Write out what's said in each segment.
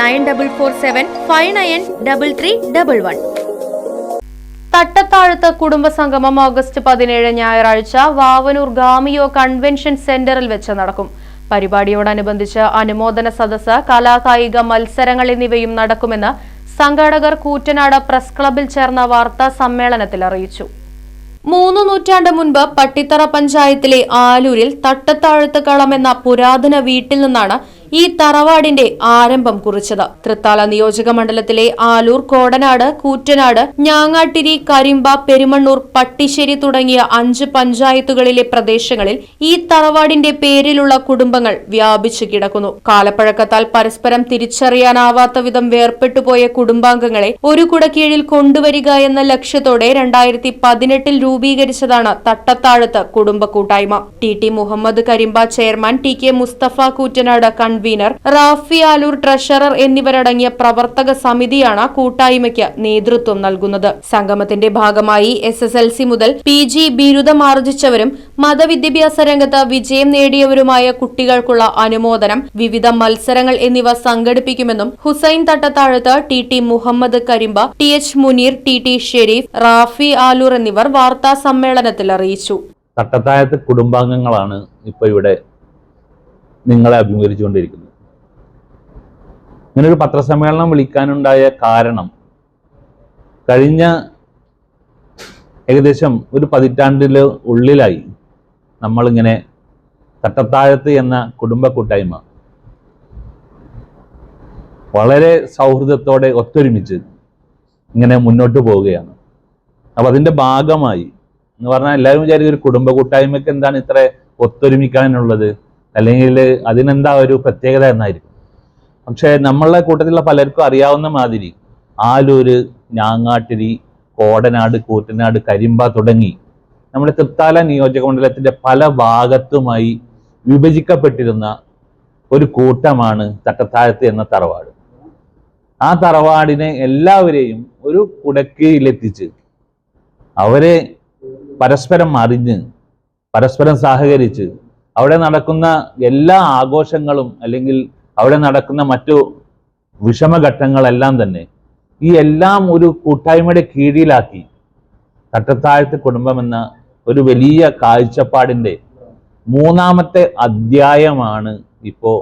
nine double four seven five nine double three double one. Thattathazhath കുടുംബസംഗമം August പതിനേഴ് ഞായറാഴ്ച Vavanoor ഗാമിയോ convention സെന്ററിൽ വെച്ച് നടക്കും. പരിപാടിയോടനുബന്ധിച്ച് അനുമോദന സദസ് കലാകായിക മത്സരങ്ങൾ എന്നിവയും നടക്കുമെന്ന് സംഘാടകർ കൂറ്റനാട് പ്രസ് ക്ലബിൽ ചേർന്ന വാർത്താ സമ്മേളനത്തിൽ അറിയിച്ചു. മൂന്ന് നൂറ്റാണ്ട് മുൻപ് പട്ടിത്തറ പഞ്ചായത്തിലെ ആലൂരിൽ തട്ടത്താഴത്ത് കളം എന്ന പുരാതന വീട്ടിൽ നിന്നാണ് ഈ തറവാടിന്റെ ആരംഭം കുറിച്ചത്. തൃത്താല നിയോജക മണ്ഡലത്തിലെ ആലൂർ കോടനാട് കൂറ്റനാട് ഞാങ്ങാട്ടിരി കരിമ്പ പെരുമണ്ണൂർ പട്ടിശ്ശേരി തുടങ്ങിയ അഞ്ച് പഞ്ചായത്തുകളിലെ പ്രദേശങ്ങളിൽ ഈ തറവാടിന്റെ പേരിലുള്ള കുടുംബങ്ങൾ വ്യാപിച്ചു കിടക്കുന്നു. കാലപ്പഴക്കത്താൽ പരസ്പരം തിരിച്ചറിയാനാവാത്ത വിധം വേർപെട്ടുപോയ കുടുംബാംഗങ്ങളെ ഒരു കുടക്കീഴിൽ കൊണ്ടുവരിക എന്ന ലക്ഷ്യത്തോടെ രണ്ടായിരത്തി പതിനെട്ടിൽ രൂപീകരിച്ചതാണ് തട്ടത്താഴത്ത് കുടുംബ കൂട്ടായ്മ. T T Muhammad Karimba chairman T K Musthafa Koottanad convener Rafi Aloor treasurer എന്നിവരടങ്ങിയ പ്രവർത്തക സമിതിയാണ് കൂട്ടായ്മയ്ക്ക് നേതൃത്വം നൽകുന്നത്. സംഗമത്തിന്റെ ഭാഗമായി എസ് എസ് എൽ സി മുതൽ പി ജി ബിരുദം ആർജിച്ചവരും മതവിദ്യാഭ്യാസ രംഗത്ത് വിജയം നേടിയവരുമായ കുട്ടികൾക്കുള്ള അനുമോദനം വിവിധ മത്സരങ്ങൾ എന്നിവ സംഘടിപ്പിക്കുമെന്നും Hussain Thattathazhath T T Muhammad Karimba T H Muneer T T Shareef Rafi Aloor എന്നിവർ വാർത്താ സമ്മേളനത്തിൽ അറിയിച്ചു. തട്ടത്താഴത്ത് കുടുംബാംഗങ്ങളാണ് ഇപ്പോൾ ഇവിടെ നിങ്ങളെ അഭിമുഖീകരിച്ചുകൊണ്ടിരിക്കുന്നത് ഇങ്ങനൊരു പത്രസമ്മേളനം വിളിക്കാനുണ്ടായ കാരണം കഴിഞ്ഞ ഏകദേശം ഒരു പതിറ്റാണ്ടിൽ ഉള്ളിലായി നമ്മളിങ്ങനെ തട്ടത്താഴത്ത് എന്ന കുടുംബ കൂട്ടായ്മ വളരെ സൗഹൃദത്തോടെ ഒത്തൊരുമിച്ച് ഇങ്ങനെ മുന്നോട്ട് പോവുകയാണ്. അപ്പൊ അതിന്റെ ഭാഗമായി എന്ന് പറഞ്ഞാൽ എല്ലാവരും വിചാരിക്കും ഒരു കുടുംബ കൂട്ടായ്മയ്ക്ക് എന്താണ് ഇത്ര ഒത്തൊരുമിക്കാനുള്ളത്? അല്ലെങ്കിൽ അതിനെന്താ ഒരു പ്രത്യേകത എന്നായിരിക്കും. പക്ഷേ നമ്മളെ കൂട്ടത്തിലുള്ള പലർക്കും അറിയാവുന്ന മാതിരി ആലൂര് ഞാങ്ങാട്ടിരി കോടനാട് കൂറ്റനാട് കരിമ്പ തുടങ്ങി നമ്മുടെ തൃത്താല നിയോജക മണ്ഡലത്തിന്റെ പല ഭാഗത്തുമായി വിഭജിക്കപ്പെട്ടിരുന്ന ഒരു കൂട്ടമാണ് തട്ടത്താഴത്ത് എന്ന തറവാട്. ആ തറവാടിനെ എല്ലാവരെയും ഒരു കുടക്കീഴിലെത്തിച്ച് അവരെ പരസ്പരം അറിഞ്ഞ് പരസ്പരം സഹകരിച്ച് അവിടെ നടക്കുന്ന എല്ലാ ആഘോഷങ്ങളും അല്ലെങ്കിൽ അവിടെ നടക്കുന്ന മറ്റു വിഷമഘട്ടങ്ങളെല്ലാം തന്നെ ഈ എല്ലാം ഒരു കൂട്ടായ്മയുടെ കീഴിലാക്കി തട്ടത്താഴത്ത് കുടുംബം എന്ന ഒരു വലിയ കാഴ്ചപ്പാടിന്റെ മൂന്നാമത്തെ അധ്യായമാണ് ഇപ്പോൾ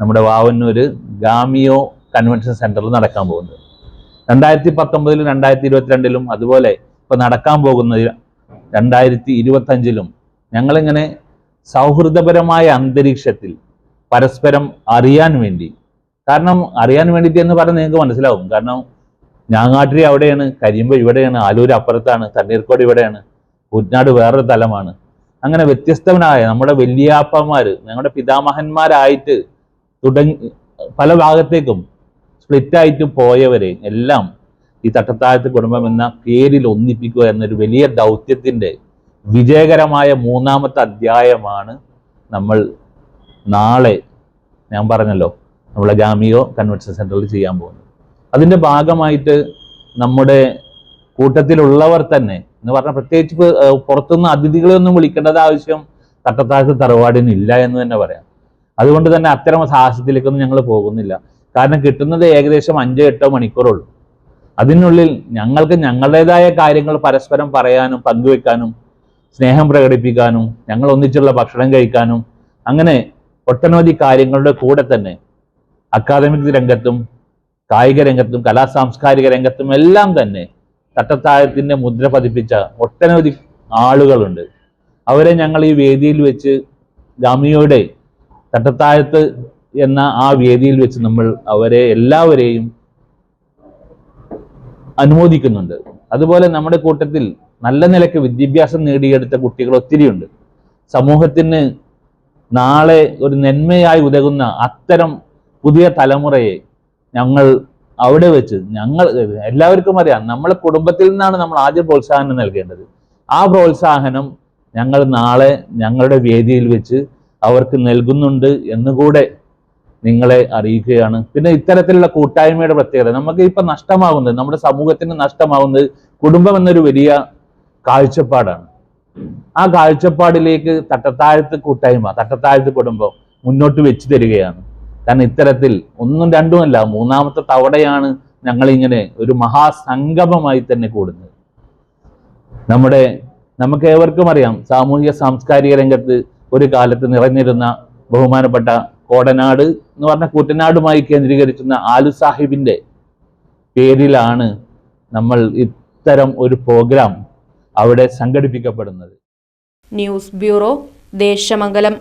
നമ്മുടെ വാവന്നൂര് ഗാമിയോ കൺവെൻഷൻ സെന്ററിൽ നടക്കാൻ പോകുന്നത്. രണ്ടായിരത്തി പത്തൊമ്പതിലും രണ്ടായിരത്തി ഇരുപത്തിരണ്ടിലും അതുപോലെ ഇപ്പോൾ നടക്കാൻ പോകുന്ന രണ്ടായിരത്തി ഇരുപത്തി അഞ്ചിലും ഞങ്ങളിങ്ങനെ സൗഹൃദപരമായ അന്തരീക്ഷത്തിൽ പരസ്പരം അറിയാൻ വേണ്ടി. കാരണം അറിയാൻ വേണ്ടിയിട്ട് എന്ന് പറഞ്ഞാൽ നിങ്ങൾക്ക് മനസ്സിലാവും. കാരണം ഞാങ്ങാട്ടിരി അവിടെയാണ് കരിമ്പ ഇവിടെയാണ് ആലൂർ അപ്പുറത്താണ് തണ്ണീർക്കോട് ഇവിടെയാണ് കുറ്റനാട് വേറൊരു തലമാണ്. അങ്ങനെ വ്യത്യസ്തമായ നമ്മുടെ വലിയാപ്പന്മാർ ഞങ്ങളുടെ പിതാമഹന്മാരായിട്ട് തുടങ്ങി പല ഭാഗത്തേക്കും സ്പ്ലിറ്റായിട്ട് പോയവരെ എല്ലാം ഈ തട്ടത്താഴത്ത് കുടുംബം എന്ന പേരിൽ ഒന്നിപ്പിക്കുക എന്നൊരു വലിയ ദൗത്യത്തിന്റെ വിജയകരമായ മൂന്നാമത്തെ അധ്യായമാണ് നമ്മൾ നാളെ ഞാൻ പറഞ്ഞല്ലോ നമ്മളെ ഗാമിയോ കൺവെൻഷൻ സെന്ററിൽ ചെയ്യാൻ പോകുന്നത്. അതിന്റെ ഭാഗമായിട്ട് നമ്മുടെ കൂട്ടത്തിലുള്ളവർ തന്നെ എന്ന് പറഞ്ഞാൽ പ്രത്യേകിച്ച് പുറത്തുനിന്ന് അതിഥികളെയൊന്നും വിളിക്കേണ്ടത് ആവശ്യം തട്ടത്താഴ്ച തറവാടിന് ഇല്ല എന്ന് തന്നെ പറയാം. അതുകൊണ്ട് തന്നെ അത്തരം സാഹസത്തിലേക്കൊന്നും ഞങ്ങൾ പോകുന്നില്ല. കാരണം കിട്ടുന്നത് ഏകദേശം അഞ്ചോ എട്ടോ മണിക്കൂറുള്ളൂ. അതിനുള്ളിൽ ഞങ്ങൾക്ക് ഞങ്ങളുടേതായ കാര്യങ്ങൾ പരസ്പരം പറയാനും പങ്കുവെക്കാനും സ്നേഹം പ്രകടിപ്പിക്കാനും ഞങ്ങൾ ഒന്നിച്ചുള്ള ഭക്ഷണം കഴിക്കാനും അങ്ങനെ ഒട്ടനവധി കാര്യങ്ങളുടെ കൂടെ തന്നെ അക്കാദമിക് രംഗത്തും കായിക രംഗത്തും കലാ സാംസ്കാരിക രംഗത്തും എല്ലാം തന്നെ തട്ടത്താഴത്തിന്റെ മുദ്ര പതിപ്പിച്ച ഒട്ടനവധി ആളുകളുണ്ട്. അവരെ ഞങ്ങൾ ഈ വേദിയിൽ വെച്ച് ഗാമിയോടെ തട്ടത്താഴത്ത് എന്ന ആ വേദിയിൽ വെച്ച് നമ്മൾ അവരെ എല്ലാവരെയും അനുമോദിക്കുന്നുണ്ട്. അതുപോലെ നമ്മുടെ കൂട്ടത്തിൽ നല്ല നിലയ്ക്ക് വിദ്യാഭ്യാസം നേടിയെടുത്ത കുട്ടികൾ ഒത്തിരിയുണ്ട്. സമൂഹത്തിന് നാളെ ഒരു നന്മയായി ഉതകുന്ന അത്തരം പുതിയ തലമുറയെ ഞങ്ങൾ അവിടെ വെച്ച് ഞങ്ങൾ എല്ലാവർക്കും അറിയാം നമ്മളെ കുടുംബത്തിൽ നിന്നാണ് നമ്മൾ ആദ്യം പ്രോത്സാഹനം നൽകേണ്ടത്. ആ പ്രോത്സാഹനം ഞങ്ങൾ നാളെ ഞങ്ങളുടെ വേദിയിൽ വെച്ച് അവർക്ക് നൽകുന്നുണ്ട് എന്നുകൂടെ നിങ്ങളെ അറിയിക്കുകയാണ്. പിന്നെ ഇത്തരത്തിലുള്ള കൂട്ടായ്മയുടെ പ്രത്യേകത നമുക്ക് ഇപ്പൊ നഷ്ടമാകുന്നത് നമ്മുടെ സമൂഹത്തിന് നഷ്ടമാകുന്നത് കുടുംബം എന്നൊരു വലിയ കാഴ്ചപ്പാടാണ്. ആ കാഴ്ചപ്പാടിലേക്ക് തട്ടത്താഴത്ത് കൂട്ടായ്മ തട്ടത്താഴത്ത് കുടുംബം മുന്നോട്ട് വെച്ചു തരികയാണ്. കാരണം ഇത്തരത്തിൽ ഒന്നും രണ്ടുമല്ല മൂന്നാമത്തെ തവണയാണ് ഞങ്ങളിങ്ങനെ ഒരു മഹാസംഗമമായി തന്നെ കൂടുന്നത്. നമ്മുടെ നമുക്ക് ഏവർക്കും അറിയാം സാമൂഹിക സാംസ്കാരിക രംഗത്ത് ഒരു കാലത്ത് നിറഞ്ഞിരുന്ന ബഹുമാനപ്പെട്ട കോടനാട് എന്ന് പറഞ്ഞ കുട്ടനാടുമായി കേന്ദ്രീകരിക്കുന്ന ആലു സാഹിബിന്റെ പേരിലാണ് നമ്മൾ ഇത്തരം ഒരു പ്രോഗ്രാം അവിടെ സംഘടിപ്പിക്കപ്പെടുന്നത്. News bureau Desamangalam.